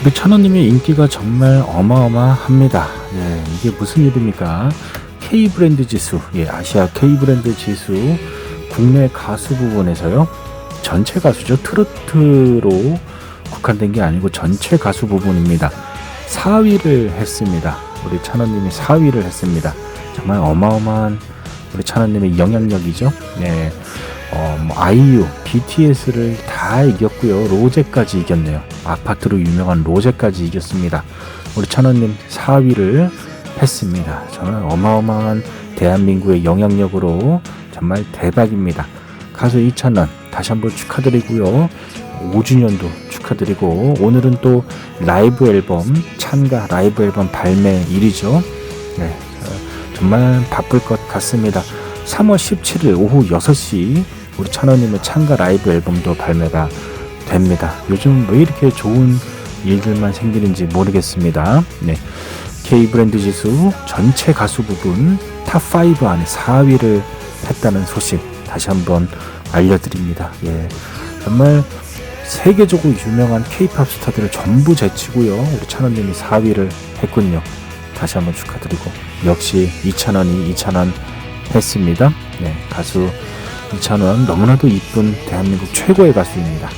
우리 찬호님의 인기가 정말 어마어마합니다. 예, 이게 무슨 일입니까? K 브랜드 지수, 예, 아시아 K 브랜드 지수 국내 가수 부분에서요. 전체 가수죠. 트로트로 국한된 게 아니고 전체 가수 부분입니다. 4위를 했습니다. 우리 찬호님이 4위를 했습니다. 정말 어마어마한 우리 찬호님의 영향력이죠. 네. 어, 뭐 아이유, BTS를 다 이겼고요. 로제까지 이겼네요. 아파트로 유명한 로제까지 이겼습니다. 우리 찬원님 4위를 했습니다. 정말 어마어마한 대한민국의 영향력으로 정말 대박입니다. 가수 이찬원 다시 한번 축하드리고요. 5주년도 축하드리고 오늘은 또 라이브 앨범 찬가 라이브 앨범 발매 일이죠. 네, 어, 정말 바쁠 것 같습니다. 3월 17일 오후 6시 우리 찬원님의 찬가 라이브 앨범도 발매가 됩니다. 요즘 왜 이렇게 좋은 일들만 생기는지 모르겠습니다. 네. K 브랜드 지수 전체 가수 부분 탑5 안에 4위를 했다는 소식 다시 한번 알려드립니다. 예. 정말 세계적으로 유명한 K-팝 스타들을 전부 제치고요. 우리 찬원님이 4위를 했군요. 다시 한번 축하드리고 역시 이찬원이 이찬원 했습니다. 네, 가수 이찬원 너무나도 이쁜 대한민국 최고의 가수입니다.